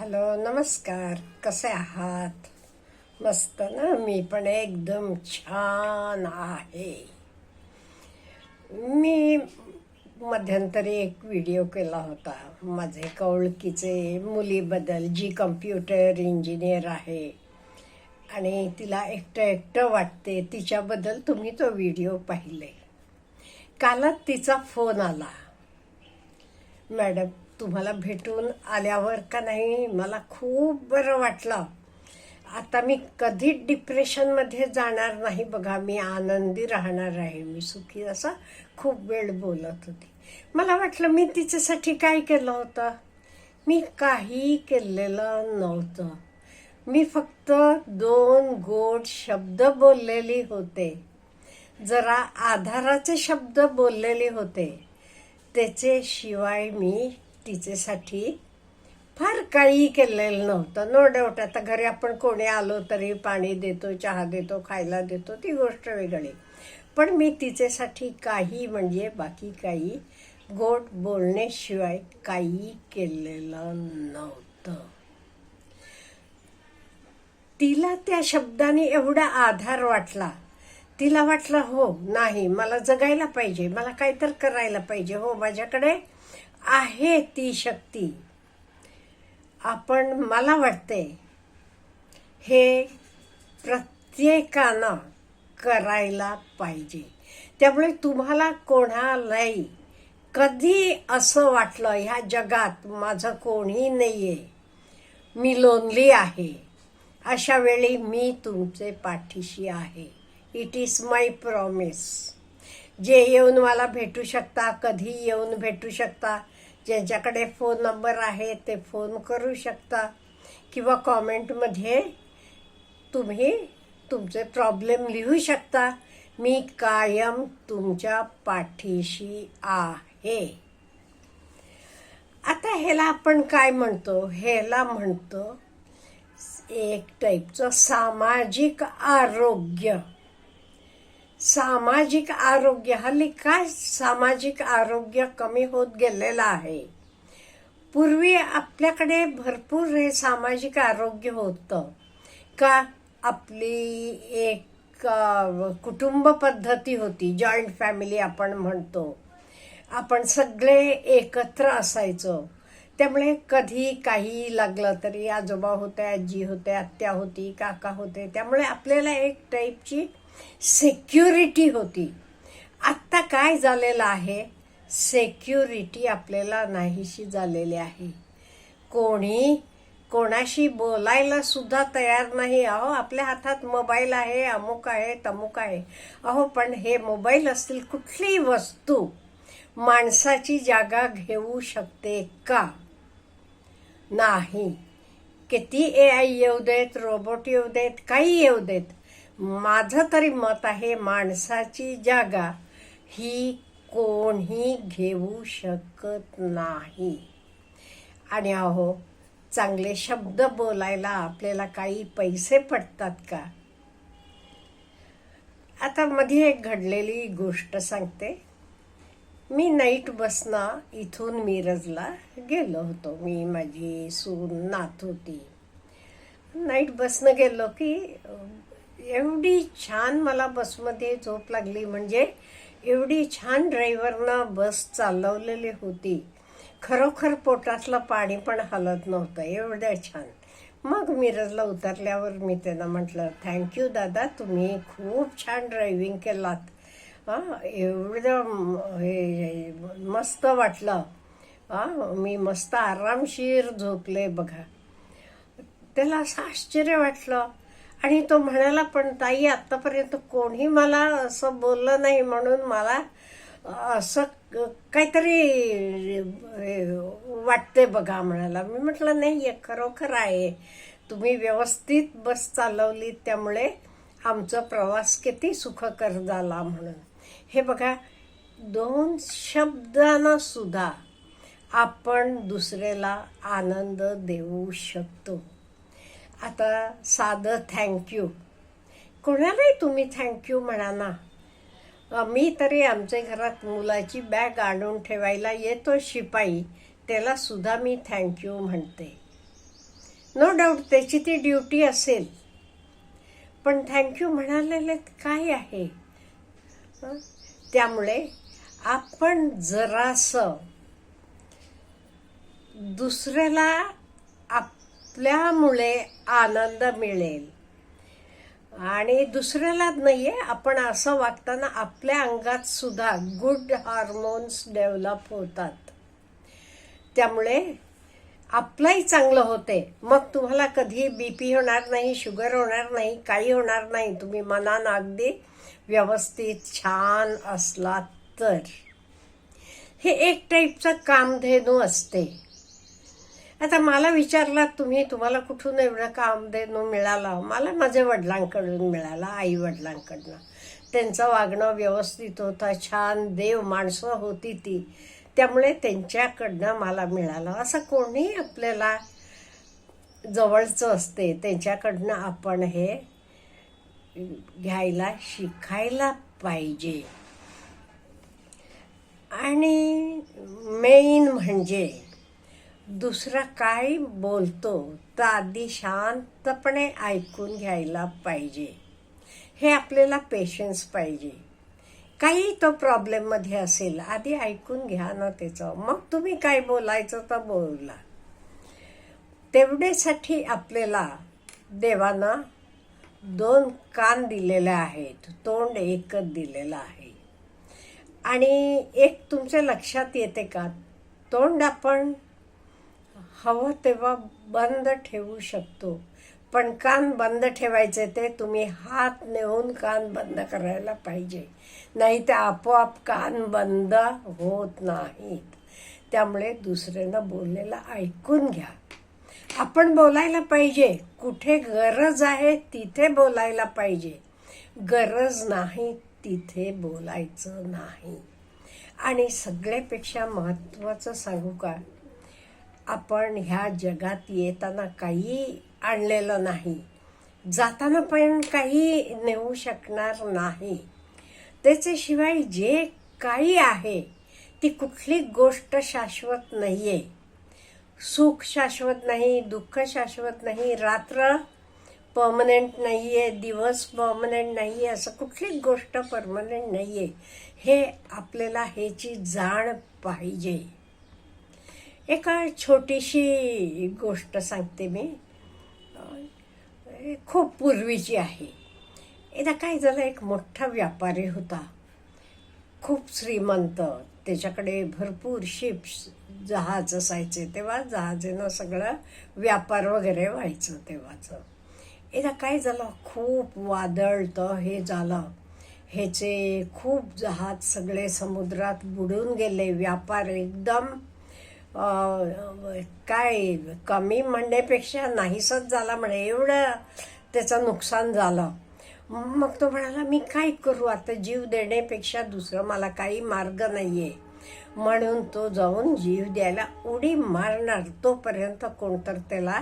Hello नमस्कार. कसे आहात? मस्त ना? मी पण एकदम छान आहे. मी मध्यंतरी एक व्हिडिओ केला होता. माझे ओळखीचे मुलीबद्दल जी कम्प्युटर इंजिनियर आहे. आणि तिला एकटं एकटं वाटते. तिच्याबद्दल तुम्ही तो व्हिडिओ पाहिले. कालच तिचा फोन आला. मॅडम तुम्हाला भेटून आल्यावर का नाही मला खूप बरं वाटलं. आता मी कधी डिप्रेशनमध्ये जाणार नाही बघा मी आनंदी राहणार आहे मी सुखी असं खूप वेळ बोलत होती. मला वाटलं मी तिच्यासाठी काय केलं होतं? मी काही केलेलं नव्हतं. मी फक्त दोन गोड शब्द बोललेली होते. जरा आधाराचे शब्द बोललेले होते. त्याचे शिवाय मी तिच्यासाठी फार काही केलेलं नव्हतं. नो डाऊट आता घरी आपण कोणी आलो तरी पाणी देतो चहा देतो खायला देतो ती गोष्ट वेगळी. पण मी तिच्यासाठी काही म्हणजे बाकी काही गोड बोलण्याशिवाय काही केलेलं नव्हतं. तिला त्या शब्दाने एवढा आधार वाटला. तिला वाटलं हो नाही मला जगायला पाहिजे मला काहीतरी करायला पाहिजे. हो माझ्याकडे आहे ती शक्ती. आपण मला वाटते हे प्रत्येकानं करायला पाहिजे. त्यामुळे तुम्हाला कोणालाही कधी असं वाटलं ह्या जगात माझं कोणी आहे मी लोनली आहे अशा वेळी मी तुमचे पाठीशी आहे. इट इज माय प्रॉमिस जे येऊन मला भेटू शकता कधी येऊन भेटू शकता ज्यांच्याकडे फोन नंबर आहे ते फोन करू शकता. किंवा कॉमेंटमध्ये तुम्ही तुमचे प्रॉब्लेम लिहू शकता. मी कायम तुमच्या पाठीशी आहे. आता ह्याला आपण काय म्हणतो? ह्याला म्हणतो एक टाईपचं सामाजिक आरोग्य. सामाजिक आरोग्य हल्ली काय सामाजिक आरोग्य कमी होत गेलेलं आहे? पूर्वी आपल्याकडे भरपूर हे सामाजिक आरोग्य होतं. का आपली एक कुटुंब पद्धती होती जॉईंट फॅमिली आपण म्हणतो. आपण सगळे एकत्र असायचो. त्यामुळे कधी काही लागलं तरी आजोबा होते आजी होते आत्या होती काका होते त्यामुळे आपल्याला एक टाईपची सेक्युरिटी होती. आत्ता काय झालेलं आहे? सेक्युरिटी आपल्याला नाहीशी झालेली आहे. कोणी कोणाशी बोलायला सुद्धा तयार नाही. अहो आपल्या हातात मोबाईल आहे अमुक आहे तमुक आहे. अहो पण हे मोबाईल असतील कुठलीही वस्तू माणसाची जागा घेऊ शकते का? नाही. किती ए आय येऊ देत रोबोट येऊ देत काही येऊ देत. माझं तरी मत आहे माणसाची जागा ही कोणी घेऊ शकत नाही. आणि अहो चांगले शब्द बोलायला आपल्याला काही पैसे पडतात का? आता मध्ये एक घडलेली गोष्ट सांगते. मी नाईट बसनं इथून मिरजला गेलो होतो मी माझी सून नात होती. नाईट बसनं गेलो की एवढी छान मला बसमध्ये झोप लागली. म्हणजे एवढी छान ड्रायव्हरनं बस चालवलेली होती. खरोखर पोटातलं पाणी पण हलत नव्हतं. एवढं छान. मग मिरजला उतरल्यावर मी त्यांना म्हटलं थँक्यू दादा. तुम्ही खूप छान ड्रायव्हिंग केलात. हां एवढं हे मस्त वाटलं. हां मी मस्त आरामशीर झोपले बघा. त्याला असं आश्चर्य वाटलं. आणि तो म्हणाला पण ताई आतापर्यंत कोणी मला असं बोललं नाही म्हणून मला असं काहीतरी वाटते बघा म्हणाला. मी म्हटलं नाही आहे खरोखर आहे. तुम्ही व्यवस्थित बस चालवली त्यामुळे आमचा प्रवास किती सुखकर झाला म्हणून. हे बघा दोन शब्दांना सुद्धा आपण दुसऱ्याला आनंद देऊ शकतो. आता साधं थँक्यू कोणालाही तुम्ही थँक्यू म्हणा ना. मी तरी आमच्या घरात मुलाची बॅग आणून ठेवायला येतो शिपाई. त्याला सुद्धा मी थँक्यू म्हणते. नो डाऊट त्याची ती ड्युटी असेल. पण थँक्यू म्हणालेले काय आहे? त्यामुळे आपण जरासं दुसऱ्याला आपल्यामुळे आनंद मिळेल. आणि दुसऱ्यालाच नाही आहे आपण असं वागताना आपल्या अंगात सुद्धा गुड हार्मोन्स डेव्हलप होतात. त्यामुळे आपलंही चांगलं होते. मग तुम्हाला कधी बी पी होणार नाही शुगर होणार नाही काही होणार नाही तुम्ही मनानं अगदी व्यवस्थित छान असलात तर. हे एक टाईपचं कामधेनू असते. आता मला विचारलात तुम्ही तुम्हाला कुठून एवढं काम देणं मिळालं? मला माझ्या वडिलांकडून मिळाला आई वडिलांकडनं. त्यांचं वागणं व्यवस्थित होतं छान देव माणसं होती ती. त्यामुळे त्यांच्याकडनं मला मिळालं. असं कोणी आपल्याला जवळचं असते त्यांच्याकडनं आपण हे घ्यायला शिकायला पाहिजे. आणि मेन म्हणजे दुसरा काय बोलतो तर आधी शांतपणे ऐकून घ्यायला पाहिजे. हे आपल्याला पेशन्स पाहिजे. काही तो प्रॉब्लेममध्ये असेल आधी ऐकून घ्या ना त्याचं. मग तुम्ही काय बोलायचं तर बोला. तेवढ्यासाठी आपल्याला देवानं दोन कान दिलेले आहेत तोंड एकच दिलेलं आहे. आणि एक तुमच्या लक्षात येते का? तोंड आपण हवं तेव्हा बंद ठेवू शकतो. पण कान बंद ठेवायचे ते तुम्ही हात नेऊन कान बंद करायला पाहिजे. नाही ते आपोआप कान बंद होत नाहीत. त्यामुळे दुसऱ्यांना बोललेलं ऐकून घ्या. आपण बोलायला पाहिजे. कुठे गरज आहे तिथे बोलायला पाहिजे. गरज नाही तिथे बोलायचं नाही. आणि सगळ्यापेक्षा महत्त्वाचं सांगू का? आपण ह्या जगात येताना काही आणलेलं नाही. जाताना पण काही नेऊ शकणार नाही. त्याच्याशिवाय जे काही आहे ती कुठली गोष्ट शाश्वत नाही आहे सुख शाश्वत नाही दुःख शाश्वत नाही रात्र पर्मनंट नाही आहे दिवस पर्मनंट नाही आहे असं कुठलीच गोष्ट परमनंट नाही आहे हे आपल्याला ह्याची जाण पाहिजे. एका छोटीशी गोष्ट सांगते मी. खूप पूर्वीची आहे. एकदा काय झालं एक मोठा व्यापारी होता. खूप श्रीमंत त्याच्याकडे भरपूर शिप्स जहाज असायचे. तेव्हा जहाजेनं सगळं व्यापार वगैरे व्हायचं तेव्हाचं. एकदा काय झालं खूप वादळतं हे झालं. ह्याचे खूप जहाज सगळे समुद्रात बुडून गेले. व्यापार एकदम काय कमी म्हणण्यापेक्षा नाहीसच झाला म्हणे. एवढं त्याचं नुकसान झालं. मग तो म्हणाला मी काय करू? आता जीव देण्यापेक्षा दुसरं मला काही मार्ग नाही आहे म्हणून तो जाऊन जीव द्यायला उडी मारणार. तोपर्यंत कोणतर त्याला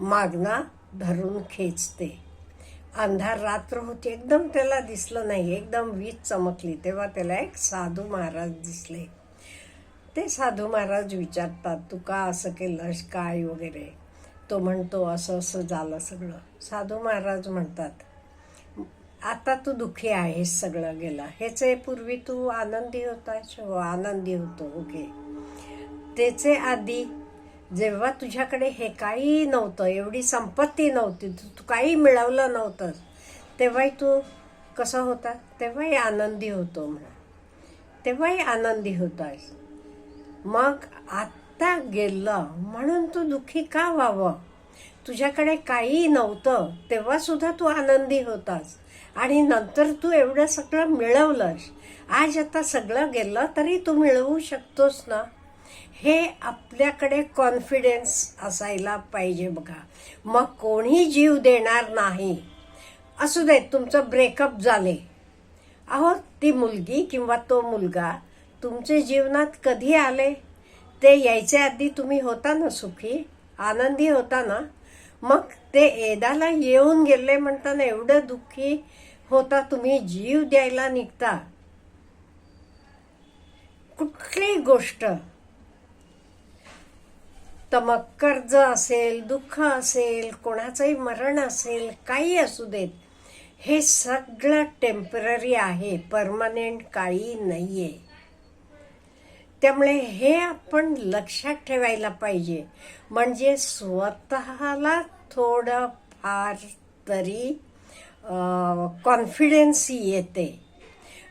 मागणं धरून खेचते. अंधार रात्र होती. एकदम त्याला दिसलं नाही. एकदम वीज चमकली. तेव्हा त्याला एक साधू महाराज दिसले. ते साधू महाराज विचारतात तू का असं केलंस? काय वगैरे? तो म्हणतो असं असं झालं सगळं. साधू महाराज म्हणतात आता तू दुःखी आहेस सगळं गेलं. ह्याचे पूर्वी तू आनंदी होतास? हो आनंदी होतो ओके. त्याचे आधी जेव्हा तुझ्याकडे हे काही नव्हतं एवढी संपत्ती नव्हती तू तू काही मिळवलं नव्हतंस तेव्हाही तू कसं होता? तेव्हाही आनंदी होतो म्हणा. तेव्हाही आनंदी होतास. मग आत्ता गेलं म्हणून तू दुःखी का व्हावं? तुझ्याकडे काही नव्हतं तेव्हा सुद्धा तू आनंदी होतास. आणि नंतर तू एवढं सगळं मिळवलंस. आज आता सगळं गेलं तरी तू मिळवू शकतोस ना? हे आपल्याकडे कॉन्फिडन्स असायला पाहिजे बघा. मग कोणी जीव देणार नाही. असू देत तुमचं ब्रेकअप झाले. अहो ती मुलगी किंवा तो मुलगा तुमचे जीवनात कधी आले? ते यायच्या आधी तुम्ही होता ना सुखी? आनंदी होता ना? मग ते एदाला येऊन गेले म्हणताना एवढं दुःखी होता तुम्ही जीव द्यायला निघता. कुठली गोष्ट? तर मग कर्ज असेल दुःख असेल कोणाचंही मरण असेल काही असू देत हे सगळं टेंपररी आहे परमनंट काही आहे त्यामुळे हे आपण लक्षात ठेवायला पाहिजे. म्हणजे स्वतःला थोडं फार तरी कॉन्फिडन्स येते.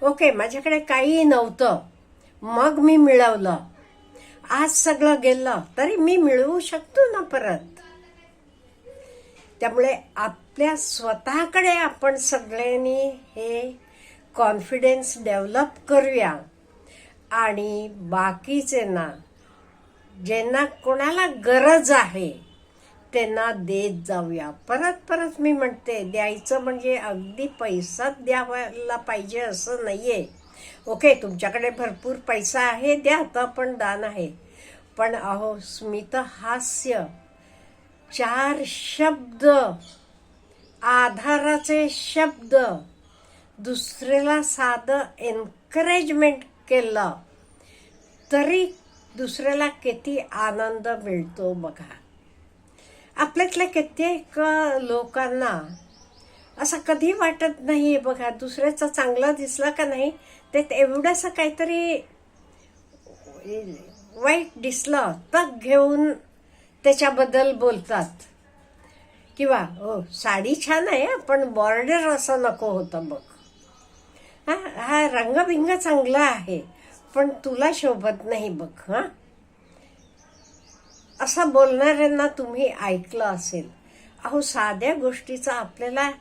ओके माझ्याकडे काही नव्हतं. मग मी मिळवलं. आज सगळं गेलं तरी मी मिळवू शकतो ना परत? त्यामुळे आपल्या स्वतःकडे आपण सगळ्यांनी हे कॉन्फिडन्स डेव्हलप करूया. आणि बाकीचे ना ज्यांना कोणाला गरज आहे त्यांना देत जाऊया. परत परत मी म्हणते द्यायचं म्हणजे अगदी पैसाच द्यावायला पाहिजे असं नाही आहे ओके तुमच्याकडे भरपूर पैसा आहे द्या तर पण दान आहे. पण अहो स्मित हास्य चार शब्द आधाराचे शब्द दुसऱ्याला साधं एनकरेजमेंट केलं तरी दुसऱ्याला किती आनंद मिळतो बघा. आपल्यातल्या कित्येक लोकांना असं कधी वाटत नाही बघा दुसऱ्याचा चांगला दिसला का नाही ते एवढंसं काहीतरी वाईट दिसलं तर घेऊन त्याच्याबद्दल बोलतात. किंवा हो साडी छान आहे पण बॉर्डर असं नको होतं बघ. हा हा रंगबिंग चांगला आहे पण तुला शोभत नाही बघ हां. असं बोलणाऱ्यांना तुम्ही ऐकलं असेल. अहो साध्या गोष्टीचं आपल्याला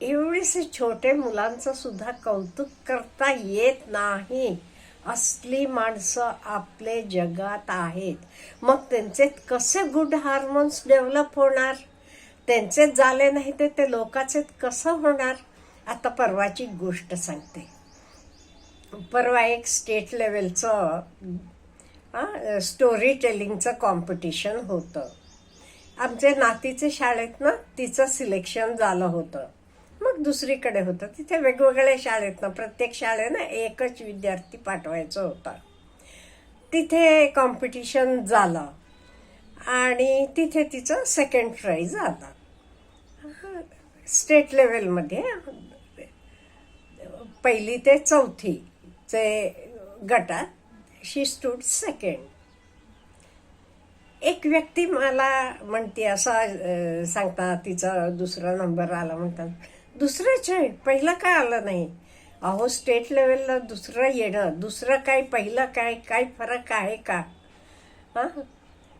एवढेसे छोटे मुलांचं सुद्धा कौतुक करता येत नाही. असली माणसं आपले जगात आहेत. मग त्यांचे कसे गुड हार्मोन्स डेव्हलप होणार? त्यांचेच झाले नाही ते ते लोकांचे कसं होणार? आता परवाची गोष्ट सांगते. परवा एक स्टेट लेवलचं स्टोरी टेलिंगचं कॉम्पिटिशन होतं. आमचे नातीचे शाळेत ना तिचं सिलेक्शन झालं होतं. मग दुसरीकडे होतं. तिथे वेगवेगळ्या शाळेतनं प्रत्येक शाळेनं एकच विद्यार्थी पाठवायचं होता. तिथे कॉम्पिटिशन झालं. आणि तिथे तिचं सेकंड प्राईज आला. स्टेट लेवलमध्ये पहिली ते चौथीचे गटात शी स्टूड सेकंड एक व्यक्ती मला म्हणते असं सांगता तिचा दुसरा नंबर आला म्हणतात दुसरं आहे पहिलं काय आलं नाही? अहो स्टेट लेवलला दुसरं येणं दुसरं काय पहिलं काय काय फरक आहे का? हां?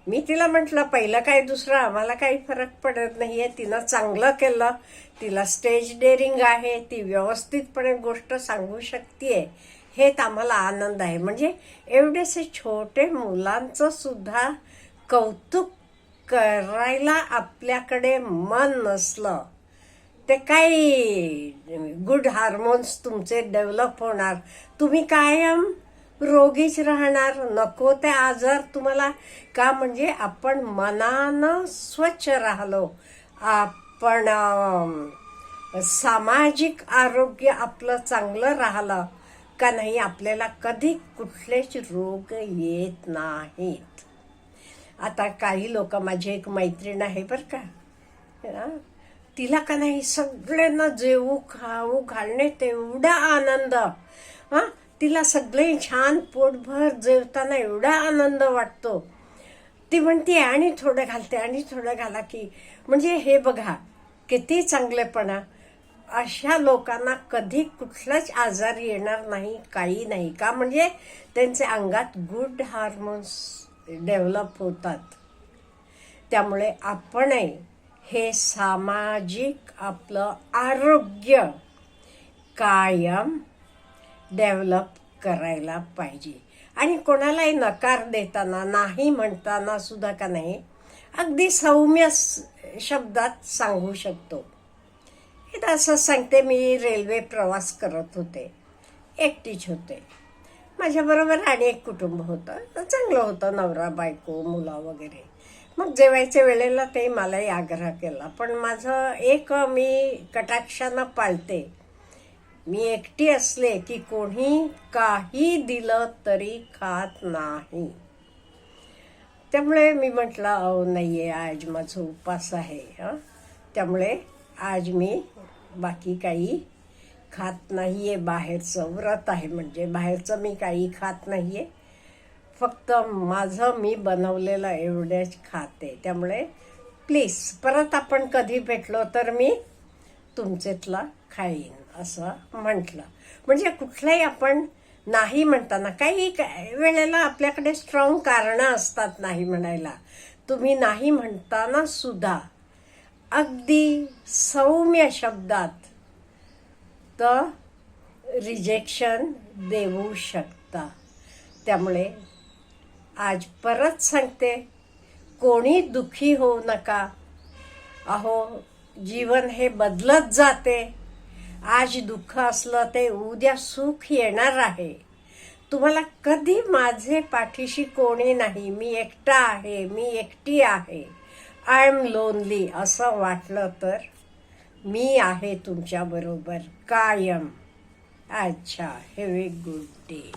मी तिला म्हटलं पहिलं काय दुसरं? आम्हाला काही फरक पडत नाही आहे तिनं चांगलं केलं. तिला स्टेज डेअरिंग आहे. ती व्यवस्थितपणे गोष्ट सांगू शकते हेच आम्हाला आनंद आहे. म्हणजे एवढेसे छोटे मुलांचं सुद्धा कौतुक करायला आपल्याकडे मन नसलं. ते काही गुड हार्मोन्स तुमचे डेव्हलप होणार. तुम्ही कायम रोगीच राहणार. नको ते आजार. तुम्हाला का म्हणजे आपण मनानं स्वच्छ राहिलो. आपण सामाजिक आरोग्य आपलं चांगलं राहिलं का नाही आपल्याला कधी कुठलेच रोग येत नाहीत. आता काही लोक माझी एक मैत्रीण आहे बरं का. तिला का नाही सगळ्यांना जेवू खाऊ घालणे तेवढा आनंद. हां? तिला सगळे छान पोटभर जेवताना एवढा आनंद वाटतो. ती म्हणते आणि थोडं घालते आणि थोडं घाला की. म्हणजे हे बघा किती चांगलेपणा. अशा लोकांना कधी कुठलाच आजार येणार नाही काही नाही का? म्हणजे त्यांच्या अंगात गुड हार्मोन्स डेव्हलप होतात. त्यामुळे आपणही हे सामाजिक आपलं आरोग्य कायम डेव्हलप करायला पाहिजे. आणि कोणालाही नकार देताना नाही म्हणताना सुद्धा का नाही अगदी सौम्य शब्दात सांगू शकतो. हे असं सांगते मी रेल्वे प्रवास करत होते. एकटीच होते. माझ्याबरोबर आणि एक कुटुंब होतं. चांगलं होतं नवरा बायको मुला वगैरे. मग जेवायच्या वेळेला ते मलाही आग्रह केला. पण माझं एक मी कटाक्षानं पाळते. मी एकटी असले की कोणी काही दिलं तरी खात नाही. त्यामुळे मी म्हटलं अहो नाही आहे आज माझा उपास आहे. हं? त्यामुळे आज मी बाकी काही खात नाही आहे बाहेरचं व्रत आहे म्हणजे बाहेरचं मी काही खात नाही आहे फक्त माझं मी बनवलेलं एवढेच खाते. त्यामुळे प्लीज परत आपण कधी भेटलो तर मी तुमच्यातला खाईन. असं म्हटलं. म्हणजे कुठलंही आपण नाही म्हणताना काही काय वेळेला आपल्याकडे स्ट्रॉंग कारणं असतात नाही म्हणायला. तुम्ही नाही म्हणताना सुद्धा अगदी सौम्य शब्दात तर रिजेक्शन देऊ शकता. त्यामुळे आज परत सांगते कोणी दुखी होऊ नका. अहो जीवन हे बदलत जाते. आज दुःख असलं ते उद्या सुख येणार आहे. तुम्हाला कधी माझे पाठीशी कोणी नाही. मी एकटा आहे मी एकटी आहे. आय एम लोनली असं वाटलं तर मी आहे तुमच्याबरोबर कायम. अच्छा हॅव ए गुड डे